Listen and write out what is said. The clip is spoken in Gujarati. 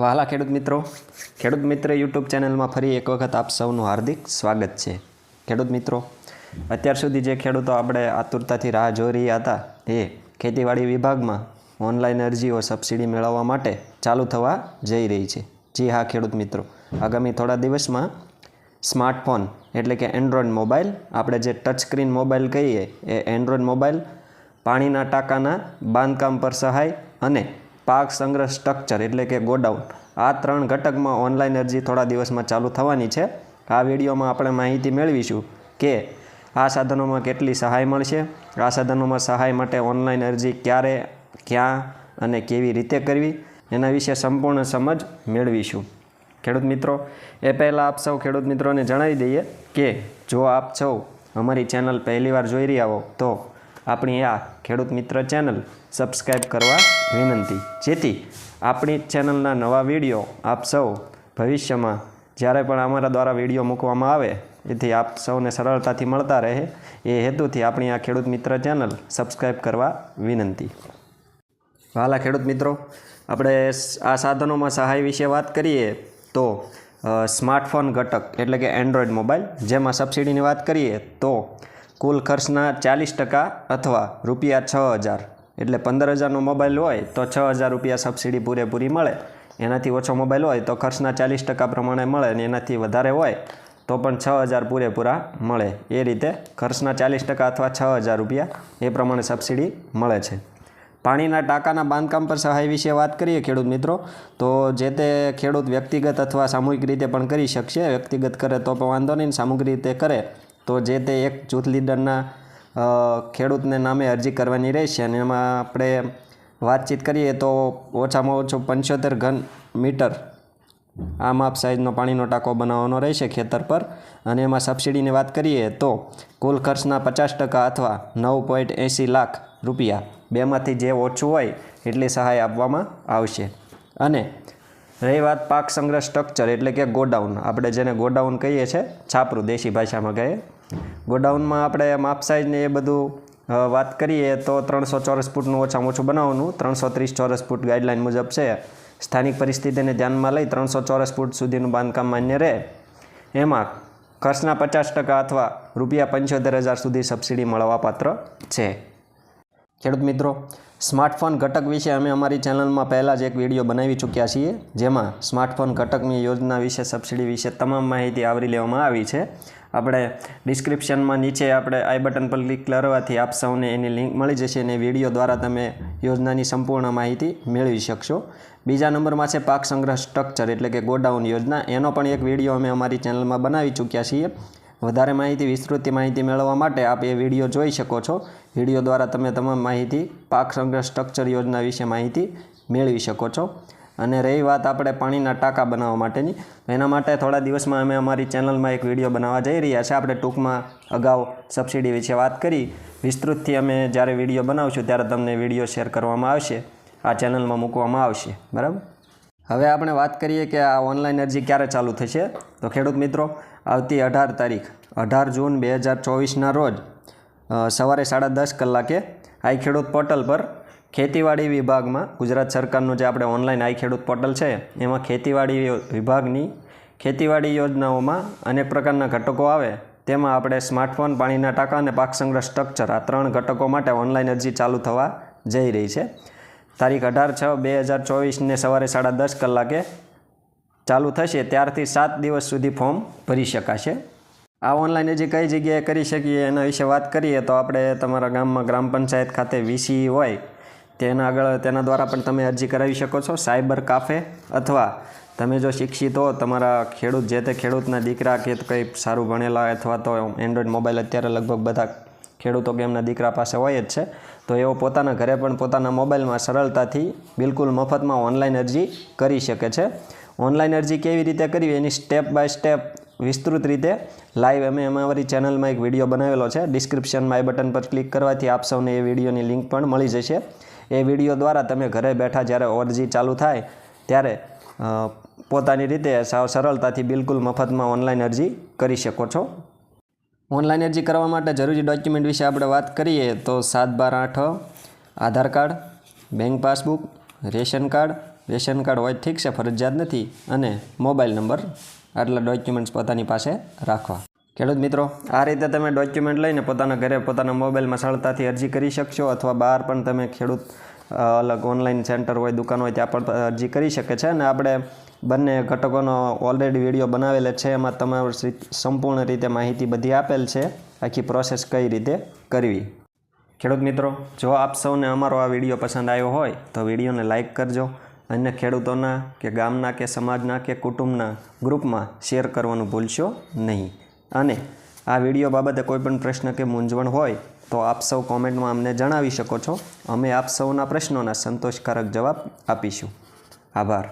વહાલા ખેડૂત મિત્રો. ખેડૂત મિત્ર યુટ્યુબ ચેનલમાં ફરી એક વખત આપ સૌનું હાર્દિક સ્વાગત છે. ખેડૂત મિત્રો, અત્યાર સુધી જે ખેડૂતો આપણે આતુરતાથી રાહ જોઈ રહ્યા હતા, એ ખેતીવાડી વિભાગમાં ઓનલાઈન અરજીઓ સબસિડી મેળવવા માટે ચાલુ થવા જઈ રહી છે. જી હા, ખેડૂત મિત્રો. આગામી થોડા દિવસમાં સ્માર્ટફોન એટલે કે એન્ડ્રોઈડ મોબાઈલ, આપણે જે ટચ સ્ક્રીન મોબાઈલ કહીએ, એ એન્ડ્રોઈડ મોબાઈલ પાણીના ટાંકાના બાંધકામ પર સહાય અને પાક સંગ્રહ સ્ટ્રક્ચર એટલે કે ગોડાઉન. આ ત્રણ ઘટકમાં ઓનલાઈન અરજી થોડા દિવસમાં ચાલુ થવાની છે. આ વિડીયોમાં આપણે માહિતી મેળવીશું કે આ સાધનોમાં કેટલી સહાય મળશે, આ સાધનોમાં સહાય માટે ઓનલાઈન અરજી ક્યારે, ક્યાં અને કેવી રીતે કરવી, એના વિશે સંપૂર્ણ સમજ મેળવીશું. ખેડૂત મિત્રો, એ પહેલાં આપ સૌ ખેડૂત મિત્રોને જણાવી દઈએ કે જો આપ સૌ અમારી ચેનલ પહેલીવાર જોઈ રહ્યા હો, તો આપણી આ ખેડૂત મિત્ર ચેનલ સબસ્ક્રાઈબ કરવા વિનંતી. જેથી આપણી ચેનલના નવા વીડિયો આપ સૌ ભવિષ્યમાં જ્યારે પણ અમારા દ્વારા વીડિયો મૂકવામાં આવે, એથી આપ સૌને સરળતાથી મળતા રહે. એ હેતુથી આપણી આ ખેડૂત મિત્ર ચેનલ સબસ્ક્રાઈબ કરવા વિનંતી. હાલા ખેડૂત મિત્રો, આપણે આ સાધનોમાં સહાય વિશે વાત કરીએ તો સ્માર્ટફોન ઘટક એટલે કે એન્ડ્રોઈડ મોબાઈલ, જેમાં સબસિડીની વાત કરીએ તો કુલ ખર્ચના ચાલીસ ટકા અથવા રૂપિયા છ હજાર. એટલે પંદર હજારનો મોબાઈલ હોય તો છ હજાર રૂપિયા સબસિડી પૂરેપૂરી મળે. એનાથી ઓછો મોબાઈલ હોય તો ખર્ચના ચાલીસ ટકા પ્રમાણે મળે અને એનાથી વધારે હોય તો પણ છ હજાર પૂરેપૂરા મળે. એ રીતે ખર્ચના ચાલીસ ટકા અથવા છ હજાર રૂપિયા એ પ્રમાણે સબસિડી મળે છે. પાણીના ટાંકાના બાંધકામ પર સહાય વિશે વાત કરીએ ખેડૂત મિત્રો, તો જે તે ખેડૂત વ્યક્તિગત અથવા સામૂહિક રીતે પણ કરી શકશે. વ્યક્તિગત કરે તો પણ વાંધો નહીં, સામૂહિક રીતે કરે. તો જે તે એક જૂથ લીડરના ખેડૂતને નામે અરજી કરવાની રહેશે અને એમાં આપણે વાતચીત કરીએ તો ઓછામાં ઓછો પંચોતેર ઘન મીટર આ માપ સાઇઝનો પાણીનો ટાંકો બનાવવાનો રહેશે ખેતર પર. અને એમાં સબસિડીની વાત કરીએ તો કુલ ખર્ચના પચાસ ટકા અથવા નવ પોઈન્ટ એંસી લાખ રૂપિયા બેમાંથી જે ઓછું હોય એટલી સહાય આપવામાં આવશે. અને રહી વાત પાક સંગ્રહ સ્ટ્રક્ચર એટલે કે ગોડાઉન. આપણે જેને ગોડાઉન કહીએ છીએ છાપરું, દેશી ભાષામાં કહીએ. ગોડાઉનમાં આપણે માપ સાઇઝને એ બધું વાત કરીએ તો ત્રણસો ચોરસ ફૂટનું ઓછામાં ઓછું બનાવવાનું. ત્રણસો ત્રીસ ચોરસ ફૂટ ગાઈડલાઇન મુજબ છે. સ્થાનિક પરિસ્થિતિને ધ્યાનમાં લઈ ત્રણસો ચોરસ ફૂટ સુધીનું બાંધકામ માન્ય રહે. એમાં ખર્ચના પચાસ ટકા અથવા રૂપિયા પંચોતેર હજાર સુધી સબસિડી મળવાપાત્ર છે. ખેડૂત મિત્રો, સ્માર્ટફોન ઘટક વિશે અમે અમારી ચેનલમાં પહેલાં જ એક વીડિયો બનાવી ચૂક્યા છીએ, જેમાં સ્માર્ટફોન ઘટકની યોજના વિશે સબસિડી વિશે તમામ માહિતી આવરી લેવામાં આવી છે. આપણે ડિસ્ક્રિપ્શનમાં નીચે આપણે આઈ બટન પર ક્લિક કરવાથી આપ સૌને એની લિંક મળી જશે અને વીડિયો દ્વારા તમે યોજનાની સંપૂર્ણ માહિતી મેળવી શકશો. બીજા નંબરમાં છે પાક સંગ્રહ સ્ટ્રક્ચર એટલે કે ગોડાઉન યોજના. એનો પણ એક વીડિયો અમે અમારી ચેનલમાં બનાવી ચૂક્યા છીએ. વધારે માહિતી, વિસ્તૃત માહિતી મેળવવા માટે આપ એ વીડિયો જોઈ શકો છો. વીડિયો દ્વારા તમે તમામ માહિતી, પાક સંગ્રહ સ્ટ્રક્ચર યોજના વિશે માહિતી મેળવી શકો છો. અને રહી વાત આપણે પાણીના ટાંકા બનાવવા માટેની. તો એના માટે થોડા દિવસમાં અમે અમારી ચેનલમાં એક વીડિયો બનાવવા જઈ રહ્યા છે. આપણે ટૂંકમાં અગાઉ સબસિડી વિશે વાત કરી. વિસ્તૃતથી અમે જ્યારે વીડિયો બનાવશું ત્યારે તમને વીડિયો શેર કરવામાં આવશે. આ ચેનલમાં મૂકવામાં આવશે. બરાબર? હવે આપણે વાત કરીએ કે આ ઓનલાઈન અરજી ક્યારે ચાલુ થશે? તો ખેડૂત મિત્રો, આવતી અઢાર તારીખ, અઢાર જૂન બે હજાર ચોવીસના રોજ સવારે સાડા દસ કલાકે આઈ ખેડૂત પોર્ટલ પર ખેતીવાડી વિભાગમાં ગુજરાત સરકારનું જે આપણે ઓનલાઈન આઈ ખેડૂત પોર્ટલ છે, એમાં ખેતીવાડી વિભાગની ખેતીવાડી યોજનાઓમાં અનેક પ્રકારના ઘટકો આવે. તેમાં આપણે સ્માર્ટફોન પાણીના ટાંકા અને પાક સંગ્રહ સ્ટ્રક્ચર આ ત્રણ ઘટકો માટે ઓનલાઈન અરજી ચાલુ થવા જઈ રહી છે. તારીખ અઢાર છ બે હજાર ચોવીસને સવારે સાડા દસ કલાકે ચાલુ થશે. ત્યારથી સાત દિવસ સુધી ફોર્મ ભરી શકાશે. આ ઓનલાઈન હજી કઈ જગ્યાએ કરી શકીએ એના વિશે વાત કરીએ તો આપણે તમારા ગામમાં ગ્રામ પંચાયત ખાતે વીસી હોય તેના આગળ, તેના દ્વારા પણ તમે અરજી કરાવી શકો છો. સાયબર કાફે અથવા તમે જો શિક્ષિત હો, તમારા ખેડૂત, જે તે ખેડૂતના દીકરા કે કંઈ સારું ભણેલા અથવા તો એન્ડ્રોઈડ મોબાઈલ અત્યારે લગભગ બધા ખેડૂતો કે એમના દીકરા પાસે હોય જ છે, તો એઓ પોતાના ઘરે પણ પોતાના મોબાઈલમાં સરળતાથી બિલકુલ મફતમાં ઓનલાઈન અરજી કરી શકે છે. ઓનલાઈન અરજી કેવી રીતે કરવી? એની સ્ટેપ બાય સ્ટેપ વિસ્તૃત રીતે લાઈવ અમે અમારી ચેનલમાં એક વીડિયો બનાવેલો છે. ડિસ્ક્રિપ્શનમાં એ બટન પર ક્લિક કરવાથી આપ સૌને એ વિડીયોની લિંક પણ મળી જશે. એ વીડિયો દ્વારા તમે ઘરે બેઠા જ્યારે અરજી ચાલુ થાય ત્યારે પોતાની રીતે સાવ સરળતાથી બિલકુલ મફતમાં ઓનલાઈન અરજી કરી શકો છો. ઓનલાઈન અરજી કરવા માટે જરૂરી ડોક્યુમેન્ટ વિશે આપણે વાત કરીએ તો સાત બાર આઠ, Aadhaar card bank passbook ration card ration card હોય ઠીક છે, ફરજિયાત નથી, અને મોબાઈલ નંબર આટલા ડોક્યુમેન્ટ્સ પોતાની પાસે રાખવા. ખેડૂત મિત્રો, આ રીતે તમે ડોક્યુમેન્ટ લઈને પોતાના ઘરે પોતાના મોબાઈલમાં સરળતાથી અરજી કરી શકશો અથવા બહાર પણ તમે ખેડૂત અલગ ઓનલાઈન સેન્ટર હોય, દુકાન હોય, ત્યાં પણ અરજી કરી શકે છે. અને આપણે બંને ઘટકોનો ઓલરેડી વીડિયો બનાવેલો છે. એમાં તમારું સંપૂર્ણ રીતે માહિતી બધી આપેલ છે. આખી પ્રોસેસ કઈ રીતે કરવી. ખેડૂત મિત્રો, જો આપ સૌને અમારો આ વીડિયો પસંદ આવ્યો હોય, તો વિડીયોને લાઇક કરજો. અન્ય ખેડૂતોના કે ગામના કે સમાજના કે કુટુંબના ગ્રુપમાં શેર કરવાનું ભૂલશો નહીં. અને આ વીડિયો બાબતે કોઈ પણ પ્રશ્ન કે મૂંઝવણ હોય તો આપ સૌ કોમેન્ટમાં અમને જણાવી શકો છો. અમે આપ સૌના પ્રશ્નોના સંતોષકારક જવાબ આપીશું. આભાર.